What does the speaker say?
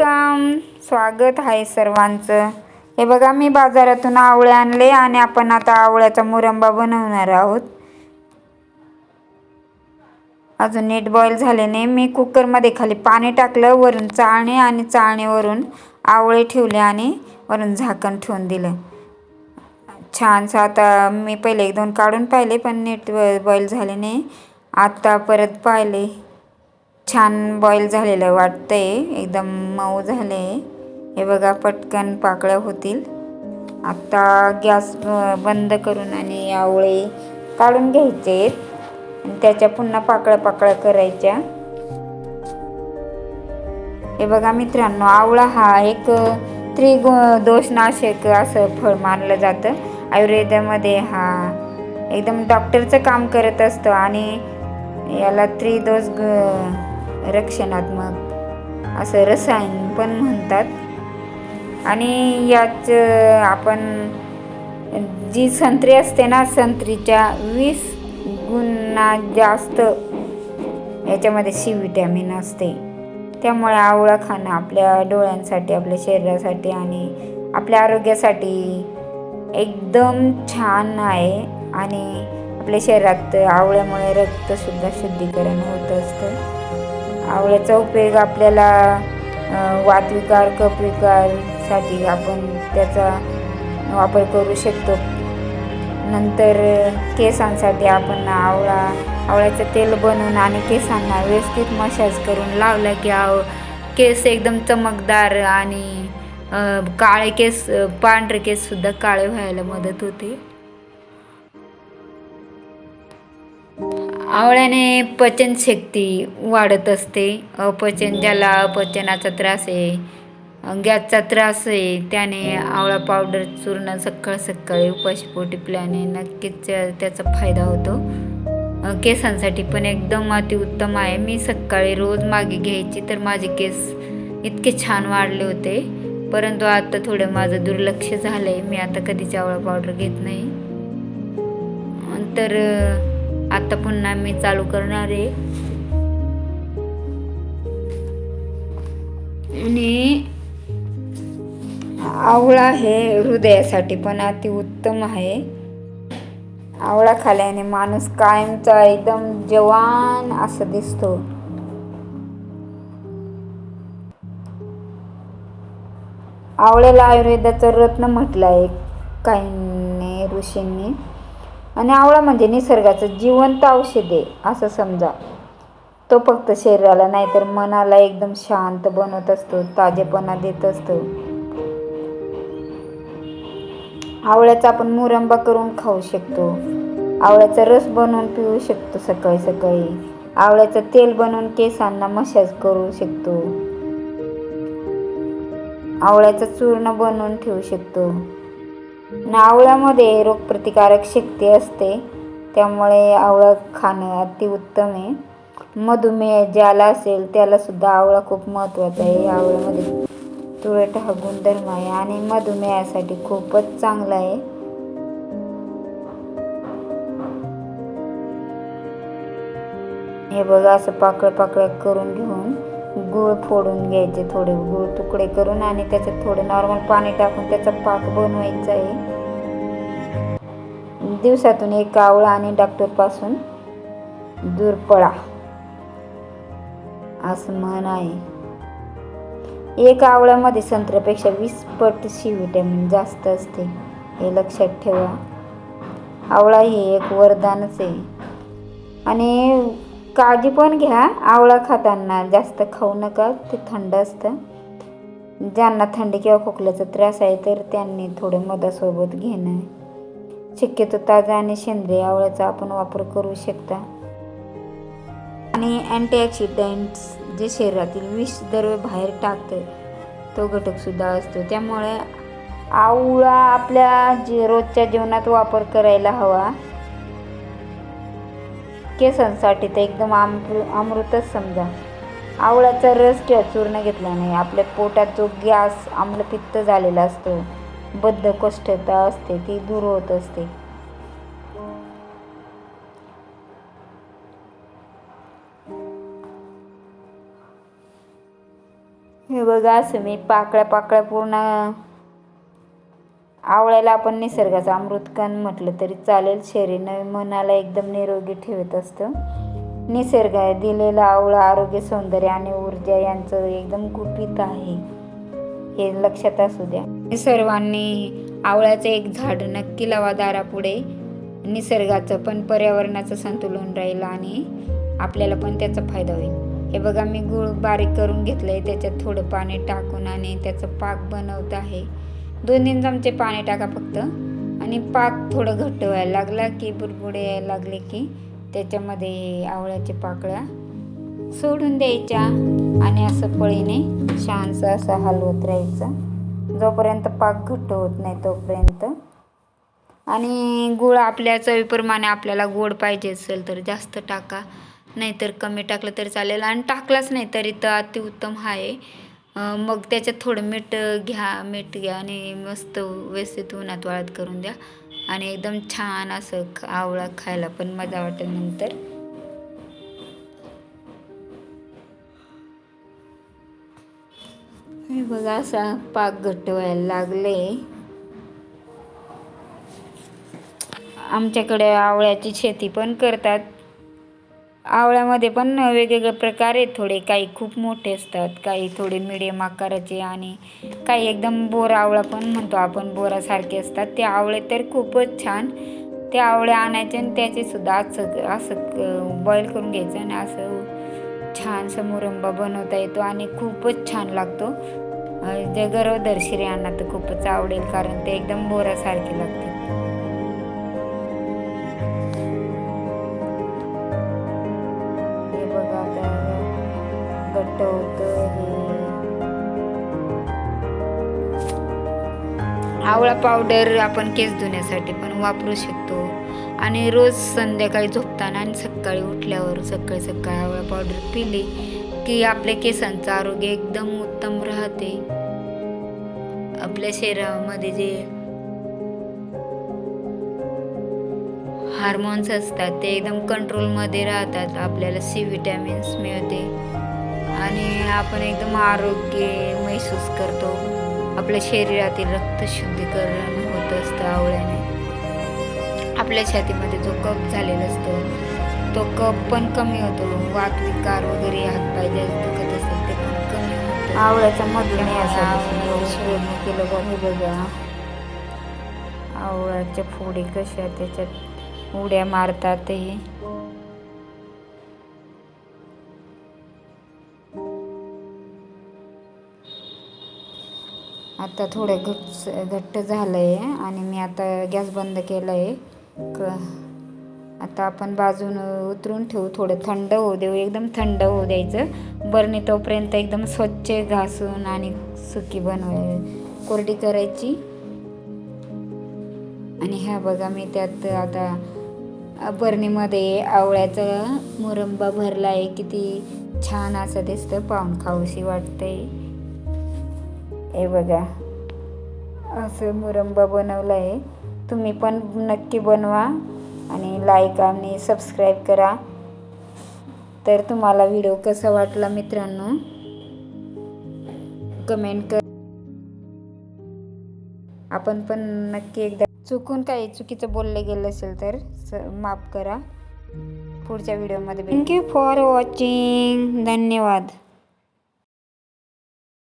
Welcome. स्वागत आहे सर्वांचं. हे बघा मी बाजारातून आवळे आणले आणि आपण आता आवळ्याचा मुरंबा बनवणार आहोत. अजून नीट बॉईल झाले नाही. मी कुकरमध्ये खाली पाणी टाकलं वरून चाळणी आणि चाळणीवरून आवळे ठेवले आणि वरून झाकण ठेवून दिलं. छानसं आता मी पहिले एक दोन काढून पाहिले पण नीट बॉईल झाले नाही. आत्ता परत पाहिले. छान बॉईल झालेलं वाटतंय. एकदम मऊ झाले. हे बघा पटकन पाकळ्या होतील. आत्ता गॅस बंद करून आणि आवळे काढून घ्यायचे. आणि त्याच्या पुन्हा पाकळ्या पाकळ्या करायच्या. हे बघा मित्रांनो आवळा हा एक त्रिगु दोषनाशक असं फळ मानलं जातं. आयुर्वेदामध्ये हा एकदम डॉक्टरचं काम करत असतं आणि याला त्रिदोष रक्षणात्मक असं रसायन पण म्हणतात. आणि याच आपण जी संत्री असते ना संत्रीच्या वीस गुणा जास्त याच्यामध्ये सी विटॅमिन असते. त्यामुळे आवळा खाणं आपल्या डोळ्यांसाठी आपल्या शरीरासाठी आणि आपल्या आरोग्यासाठी एकदम छान आहे. आणि आपल्या शरीरात आवळ्यामुळे रक्तसुद्धा शुद्धीकरण होत असतं. आवळ्याचा उपयोग आपल्याला वातविकार कपविकारसाठी आपण त्याचा वापर करू शकतो. नंतर केसांसाठी आपण आवळा आवळ्याचं तेल बनवून आणि केसांना व्यवस्थित मसाज करून लावलं की आव केस एकदम चमकदार आणि काळे केस पांढरे केससुद्धा काळे व्हायला मदत होते. आवळ्याने पचनशक्ती वाढत असते. अपचन ज्याला अपचनाचा त्रास आहे गॅसचा त्रास आहे त्याने आवळा पावडर चूर्ण सकाळ सकाळी उपाशी पोटी पिल्याने नक्कीच त्याचा फायदा होतो. केसांसाठी पण एकदम अतिउत्तम आहे. मी सकाळी रोज मागे घ्यायची तर माझे केस इतके छान वाढले होते. परंतु आता थोडं माझं दुर्लक्ष झालं आहे मी आता कधीच आवळा पावडर घेत नाही. तर आता पुन्हा मी चालू करणार आहे. आणि आवळा हे हृदयासाठी पण अति उत्तम आहे. आवळा खाल्याने माणूस कायमचा एकदम जवान असं दिसतो. आवळ्याला आयुर्वेदाचं रत्न म्हटलं आहे काहींनी ऋषींनी. आणि आवळा म्हणजे निसर्गाचं जिवंत औषध आहे असं समजा. तो फक्त शरीराला नाही तर मनाला एकदम शांत बनवत असतो ताजेपणा देत असतो. आवळ्याचा आपण मुरंबा करून खाऊ शकतो. आवळ्याचा रस बनवून पिऊ शकतो सकाळी सकाळी. आवळ्याचं तेल बनवून केसांना मसाज करू शकतो. आवळ्याचं चूर्ण बनवून ठेवू शकतो. आवळ्यामध्ये रोगप्रतिकारक शक्ती असते. त्यामुळे आवळा खाणं अतिउत्तम आहे. मधुमेह ज्याला असेल त्यालासुद्धा आवळा खूप महत्त्वाचा आहे. आवळ्यामध्ये तुळट हा गुणधर्म आहे आणि मधुमेहासाठी खूपच चांगला आहे. हे बघा असं पाकळ पाकळ करून घेऊन गूळ फोडून घ्यायचे थोडे गूळ तुकडे करून आणि त्याच्यात थोडं नॉर्मल पाणी टाकून त्याचा पाक बनवायचा आहे. दिवसातून एक आवळा आणि डॉक्टरपासून दूर पळा. असं म्हण आहे. एक आवळ्यामध्ये संत्र्यापेक्षा वीस पट सी व्हिटॅमिन जास्त असते हे लक्षात ठेवा. आवळा हे एक वरदानच आहे. आणि काळजी पण घ्या आवळा खाताना जास्त खाऊ नका ते थंड असतं. ज्यांना थंडी किंवा खोकल्याचा त्रास आहे तर त्यांनी थोडं मधासोबत घेणं. शक्यतो ताजा आणि सेंद्रिय आवळ्याचा आपण वापर करू शकता. आणि अँटीऑक्सिडंट्स जे शरीरातील विष द्रव्य बाहेर टाकते तो घटकसुद्धा असतो. त्यामुळे आवळा आपल्या जे रोजच्या जीवनात वापर करायला हवा. केसांसाठी तर एकदम अमृ अमृतच समजा. आवळ्याचा रस किंवा चूर्ण घेतल्याने आपल्या पोटात जो गॅस आम्लपित्त झालेला असतो बद्धकोष्ठता असते ती दूर होत असते. हे बघा असं मी पाकळ्या पाकळ्या पूर्ण आवळ्याला आपण निसर्गाचं अमृतकण म्हटलं तरी चालेल. शरीर मनाला एकदम निरोगी ठेवत असतं. निसर्ग आहे दिलेला आवळा आरोग्य सौंदर्य आणि ऊर्जा यांचं एकदम गुपित आहे. हे लक्षात असू द्या. सर्वांनी आवळ्याचं एक झाड नक्की लावा दारापुढे. निसर्गाचं पण पर्यावरणाचं संतुलन राहील आणि आपल्याला पण त्याचा फायदा होईल. हे बघा मी गूळ बारीक करून घेतलं आहे त्याच्यात थोडं पाणी टाकून आणि त्याचं पाक बनवत आहे. दोन तीन चमचे पाणी टाका फक्त. आणि पाक थोडं घट्ट व्हायला लागला की बुडबुडे यायला लागले की त्याच्यामध्ये आवळ्याच्या पाकळ्या सोडून द्यायच्या आणि असं पळीने छानसं असं हलवत राहायचं. जोपर्यंत पाक घट्ट होत नाही तोपर्यंत. आणि गुळ आपल्या चवीप्रमाणे आपल्याला गोड पाहिजे असेल तर जास्त टाका. नाहीतर कमी टाकलं तरी चालेल. आणि टाकलाच नाही तरी तर अतिउत्तम आहे मग त्याच्यात थोडं मीठ घ्या मीठ घ्या आणि मस्त व्यवस्थित उन्हात वाळत करून द्या. आणि एकदम छान असं आवळा खायला पण मजा वाटेल नंतर. हे बघा असा पाक घट्ट व्हायला लागले. आमच्याकडे आवळ्याची शेती पण करतात. आवळ्यामध्ये पण वेगवेगळे प्रकार आहेत. थोडे काही खूप मोठे असतात काही थोडे मिडियम आकाराचे आणि काही एकदम बोर आवळा पण म्हणतो आपण बोरासारखे असतात. ते आवळे तर खूपच छान. ते आवळे आणायचे आणि त्याचे सुद्धा असं असं बॉईल करून घ्यायचं आणि असं छानसं मुरंबा बनवता येतो आणि खूपच छान लागतो. जे गरोदर स्त्रियांना तर खूपच आवडेल कारण ते एकदम बोरासारखे लागते हे आवळा पावडर आपण केस धुण्यासाठी पण वापरू शकतो. आणि रोज संध्याकाळी झोपताना आणि सकाळी उठल्यावर सकाळी सकाळी आवळा पावडर पिली की आपल्या केसांचं आरोग्य एकदम उत्तम राहते. आपल्या शरीरामध्ये जे हार्मोन्स असतात ते एकदम कंट्रोलमध्ये राहतात. आपल्याला सी विटॅमिन्स मिळते. आणि आपण एकदम आरोग्य महसूस करतो. आपल्या शरीरातील रक्त शुद्धीकरण होत असतं आवळ्याने. आपल्या छातीमध्ये जो कप झालेला असतो तो कप पण कमी होतो. वात विकार वगैरे हातपाय जे दुखत असेल ते पण कमी होतं. आवळ्याचा मधून केलं बघ बघा आवळ्याच्या फोडी कशा त्याच्यात उड्या मारतात ते आता थोडं घट घट्ट झालं आहे आणि मी आता गॅस बंद केलं आहे क आता आपण बाजून उतरून ठेवू थोडं. थंड होऊ देऊ एकदम थंड होऊ द्यायचं. बरणी तोपर्यंत एकदम स्वच्छ घासून आणि सुकी बनव कोरडी करायची. आणि ह्या बघा मी त्यात आता बरणीमध्ये आवळ्याचा मुरंबा भरला आहे किती छान असं दिसतं. पाहून खाऊशी वाटतंय. हे बघा. असं मुरंबा बनवला आहे तुम्ही पण नक्की बनवा आणि लाईक आणि सबस्क्राईब करा. तर तुम्हाला व्हिडिओ कसा वाटला मित्रांनो? कमेंट कर. आपण पण नक्की एकदा चुकून काही चुकीचं बोलले गेलं असेल तर माफ करा. पुढच्या व्हिडिओमध्ये थँक्यू फॉर वॉचिंग धन्यवाद.